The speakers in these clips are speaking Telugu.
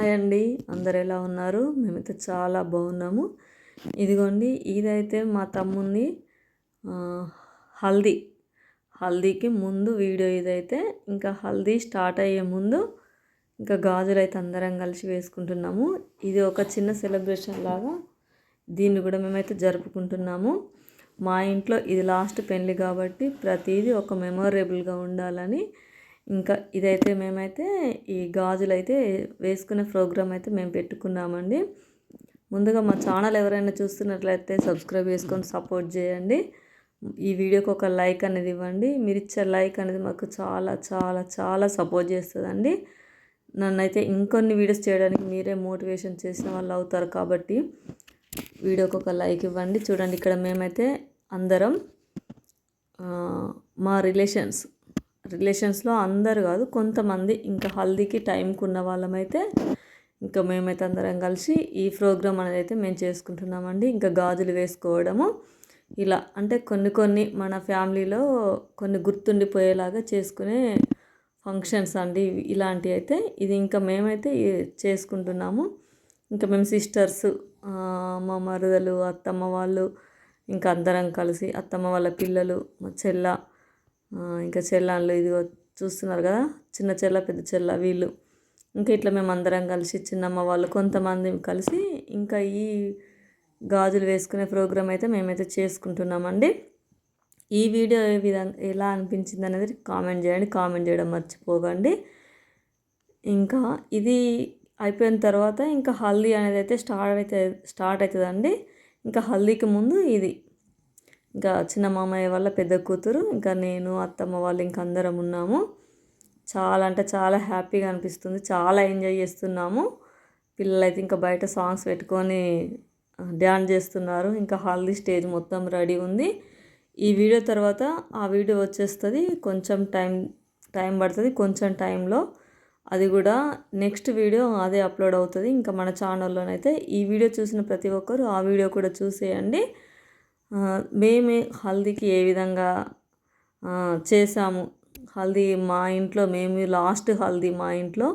హాయ్ అండి. అందరు ఎలా ఉన్నారు? మేమైతే చాలా బాగున్నాము. ఇదిగోండి ఇదైతే మా తమ్ముంది హల్దీ. హల్దీకి ముందు వీడియో ఇదైతే ఇంకా హల్దీ స్టార్ట్ అయ్యే ముందు ఇంకా గాజులు అయితే అందరం కలిసి వేసుకుంటున్నాము. ఇది ఒక చిన్న సెలబ్రేషన్ లాగా దీన్ని కూడా మేమైతే జరుపుకుంటున్నాము. మా ఇంట్లో ఇది లాస్ట్ పెళ్ళి కాబట్టి ప్రతిదీ ఒక మెమొరేబుల్గా ఉండాలని ఇంకా ఇదైతే మేమైతే ఈ గాజులు అయితే వేసుకునే ప్రోగ్రామ్ అయితే మేము పెట్టుకున్నామండి. ముందుగా మా ఛానల్ ఎవరైనా చూస్తున్నట్లయితే సబ్స్క్రైబ్ చేసుకొని సపోర్ట్ చేయండి. ఈ వీడియోకి ఒక లైక్ అనేది ఇవ్వండి. మీరు ఇచ్చే లైక్ అనేది మాకు చాలా చాలా చాలా సపోర్ట్ చేస్తుందండి. నన్నైతే ఇంకొన్ని వీడియోస్ చేయడానికి మీరే మోటివేషన్ చేసిన వాళ్ళు అవుతారు కాబట్టి వీడియోకి ఒక లైక్ ఇవ్వండి. చూడండి ఇక్కడ మేమైతే అందరం మా రిలేషన్స్ రిలేషన్స్లో అందరు కాదు కొంతమంది ఇంకా హల్దీకి టైంకి ఉన్న వాళ్ళమైతే ఇంకా మేమైతే అందరం కలిసి ఈ ప్రోగ్రామ్ అనేది అయితే మేము చేసుకుంటున్నామండి. ఇంకా గాజులు వేసుకోవడము ఇలా అంటే కొన్ని కొన్ని మన ఫ్యామిలీలో కొన్ని గుర్తుండిపోయేలాగా చేసుకునే ఫంక్షన్స్ అండి ఇలాంటివి అయితే ఇది ఇంకా మేమైతే చేసుకుంటున్నాము. ఇంకా మేము సిస్టర్స్ మా మరుదలు అత్తమ్మ వాళ్ళు ఇంకా అందరం కలిసి అత్తమ్మ వాళ్ళ పిల్లలు మా చెల్ల ఇంకా చెల్లాళ్ళు ఇదిగో చూస్తున్నారు కదా చిన్న చెల్ల పెద్ద చెల్ల వీళ్ళు. ఇంకా ఇట్లా మేము అందరం కలిసి చిన్నమ్మ వాళ్ళు కొంతమంది కలిసి ఇంకా ఈ గాజులు వేసుకునే ప్రోగ్రామ్ అయితే మేమైతే చేసుకుంటున్నామండి. ఈ వీడియో ఏ విధంగా ఎలా అనిపించింది అనేది కామెంట్ చేయండి కామెంట్ చేయడం మర్చిపోకండి. ఇంకా ఇది అయిపోయిన తర్వాత ఇంకా హల్దీ అనేది అయితే స్టార్ట్ అయితే స్టార్ట్ అవుతుందండి. ఇంకా హల్దీకి ముందు ఇది. ఇంకా చిన్న మామయ్య వాళ్ళ పెద్ద కూతురు ఇంకా నేను అత్తమ్మ వాళ్ళు ఇంకా అందరం ఉన్నాము. చాలా అంటే చాలా హ్యాపీగా అనిపిస్తుంది. చాలా ఎంజాయ్ చేస్తున్నాము. పిల్లలు అయితే ఇంకా బయట సాంగ్స్ పెట్టుకొని డ్యాన్స్ చేస్తున్నారు. ఇంకా హల్దీ స్టేజ్ మొత్తం రెడీ ఉంది. ఈ వీడియో తర్వాత ఆ వీడియో వచ్చేస్తుంది కొంచెం టైం టైం పడుతుంది కొంచెం టైంలో. అది కూడా నెక్స్ట్ వీడియో అదే అప్లోడ్ అవుతుంది. ఇంకా మన ఛానల్లోనైతే ఈ వీడియో చూసిన ప్రతి ఒక్కరు ఆ వీడియో కూడా చూసేయండి. మేమే హల్దీకి ఏ విధంగా చేసాము. హల్దీ మా ఇంట్లో మేము లాస్ట్ హల్దీ మా ఇంట్లో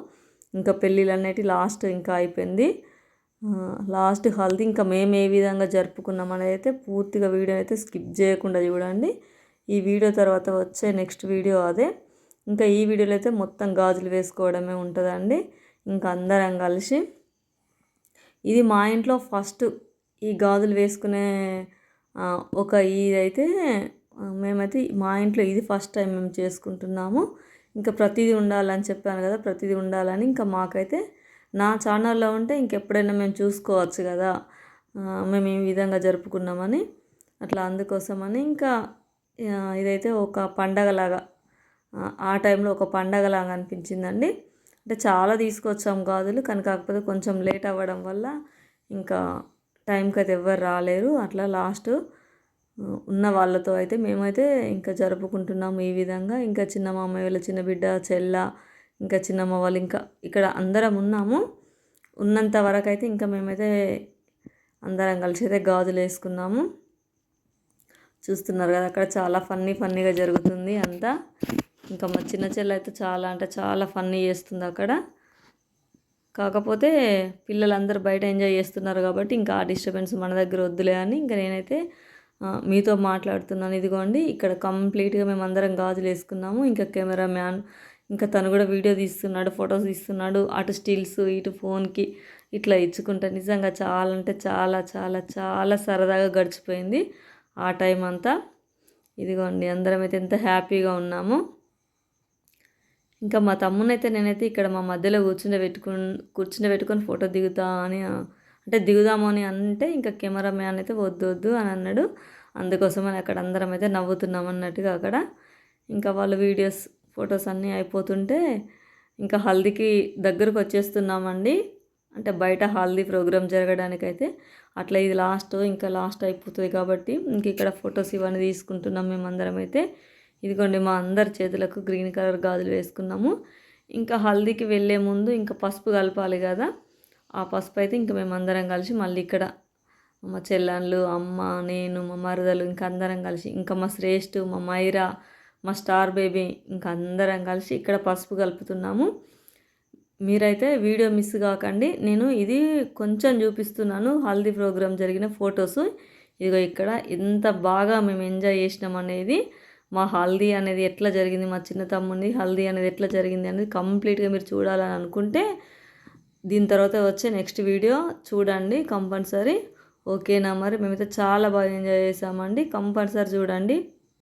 ఇంకా పెళ్ళిళ్ళు అనేటి లాస్ట్ ఇంకా అయిపోయింది. లాస్ట్ హల్దీ ఇంకా మేము ఏ విధంగా జరుపుకున్నాం అనేది అయితే పూర్తిగా వీడియో అయితే స్కిప్ చేయకుండా చూడండి. ఈ వీడియో తర్వాత వచ్చే నెక్స్ట్ వీడియో అదే. ఇంకా ఈ వీడియోలో అయితే మొత్తం గాజులు వేసుకోవడమే ఉంటుందండి. ఇంకా అందరం కలిసి. ఇది మా ఇంట్లో ఫస్ట్ ఈ గాజులు వేసుకునే ఒక ఇదైతే మేమైతే మా ఇంట్లో ఇది ఫస్ట్ టైం మేము చేసుకుంటున్నాము. ఇంకా ప్రతిదీ ఉండాలని చెప్పాను కదా ప్రతిదీ ఉండాలని ఇంకా మాకైతే నా ఛానల్లో ఉంటే ఇంకెప్పుడైనా మేము చూసుకోవచ్చు కదా. మేము ఈ విధంగా జరుపుకున్నామని అట్లా అందుకోసమని ఇంకా ఇదైతే ఒక పండగలాగా ఆ టైంలో ఒక పండగలాగా అనిపించిందండి. అంటే చాలా తీసుకొచ్చాం గాజులు కానీ కాకపోతే కొంచెం లేట్ అవ్వడం వల్ల ఇంకా టైంకి అయితే ఎవ్వరు రాలేరు. అట్లా లాస్ట్ ఉన్న వాళ్ళతో అయితే మేమైతే ఇంకా జరుపుకుంటున్నాము ఈ విధంగా. ఇంకా చిన్న మామయ్య వాళ్ళ చిన్న బిడ్డ చెల్ల ఇంకా చిన్నమ్మ వాళ్ళు ఇంకా ఇక్కడ అందరం ఉన్నాము. ఉన్నంత వరకు అయితే ఇంకా మేమైతే అందరం కలిసి అయితే గాజులు వేసుకున్నాము. చూస్తున్నారు కదా అక్కడ చాలా ఫన్నీ ఫన్నీగా జరుగుతుంది అంతా. ఇంకా మా చిన్న చెల్ల అయితే చాలా అంటే చాలా ఫన్నీ చేస్తుంది అక్కడ. కాకపోతే పిల్లలందరూ బయట ఎంజాయ్ చేస్తున్నారు కాబట్టి ఇంకా ఆ డిస్టర్బెన్స్ మన దగ్గర వద్దులే అని ఇంకా నేనైతే మీతో మాట్లాడుతున్నాను. ఇదిగోండి ఇక్కడ కంప్లీట్గా మేము అందరం గాజులు వేసుకున్నాము. ఇంకా కెమెరా మ్యాన్ ఇంకా తను కూడా వీడియో తీస్తున్నాడు ఫొటోస్ తీస్తున్నాడు. అటు స్టిల్స్ ఇటు ఫోన్కి ఇట్లా ఇచ్చుకుంటా. నిజంగా చాలా అంటే చాలా చాలా చాలా సరదాగా గడిచిపోయింది ఆ టైం అంతా. ఇదిగోండి అందరం అయితే ఎంత హ్యాపీగా ఉన్నాము. ఇంకా మా తమ్మునైతే నేనైతే ఇక్కడ మా మధ్యలో కూర్చుని పెట్టుకుని కూర్చుని పెట్టుకొని ఫోటో దిగుతా అని అంటే దిగుదాము అని అంటే ఇంకా కెమెరా మ్యాన్ అయితే వద్దు వద్దు అని అన్నాడు. అందుకోసమని అక్కడ అందరం అయితే నవ్వుతున్నాం అన్నట్టుగా అక్కడ. ఇంకా వాళ్ళు వీడియోస్ ఫొటోస్ అన్నీ అయిపోతుంటే ఇంకా హల్దీకి దగ్గరకు వచ్చేస్తున్నామండి. అంటే బయట హల్దీ ప్రోగ్రామ్ జరగడానికైతే అట్లా ఇది లాస్ట్ ఇంకా లాస్ట్ అయిపోతుంది కాబట్టి ఇంక ఇక్కడ ఫొటోస్ ఇవన్నీ తీసుకుంటున్నాం మేమందరం అయితే. ఇదిగోండి మా అందరి చేతులకు గ్రీన్ కలర్ గాజులు వేసుకున్నాము. ఇంకా హల్దీకి వెళ్ళే ముందు ఇంకా పసుపు కలపాలి కదా. ఆ పసుపు అయితే ఇంకా మేము అందరం కలిసి మళ్ళీ ఇక్కడ మా చెల్లెళ్ళు అమ్మ నేను మా మరదలు ఇంకా అందరం కలిసి ఇంకా మా శ్రేష్ఠు మా మైరా మా స్టార్ బేబీ ఇంకా అందరం కలిసి ఇక్కడ పసుపు కలుపుతున్నాము. మీరైతే వీడియో మిస్ కాకండి. నేను ఇది కొంచెం చూపిస్తున్నాను. హల్దీ ప్రోగ్రామ్ జరిగిన ఫొటోస్. ఇదిగో ఇక్కడ ఎంత బాగా మేము ఎంజాయ్ చేసినాం అనేది. మా హల్దీ అనేది ఎట్లా జరిగింది మా చిన్న తమ్ముని హల్దీ అనేది ఎట్లా జరిగింది అనేది కంప్లీట్గా మీరు చూడాలని అనుకుంటే దీని తర్వాత వచ్చే నెక్స్ట్ వీడియో చూడండి కంపల్సరీ. ఓకేనా మరి? మేమైతే చాలా బాగా ఎంజాయ్ చేసామండి. కంపల్సరీ చూడండి.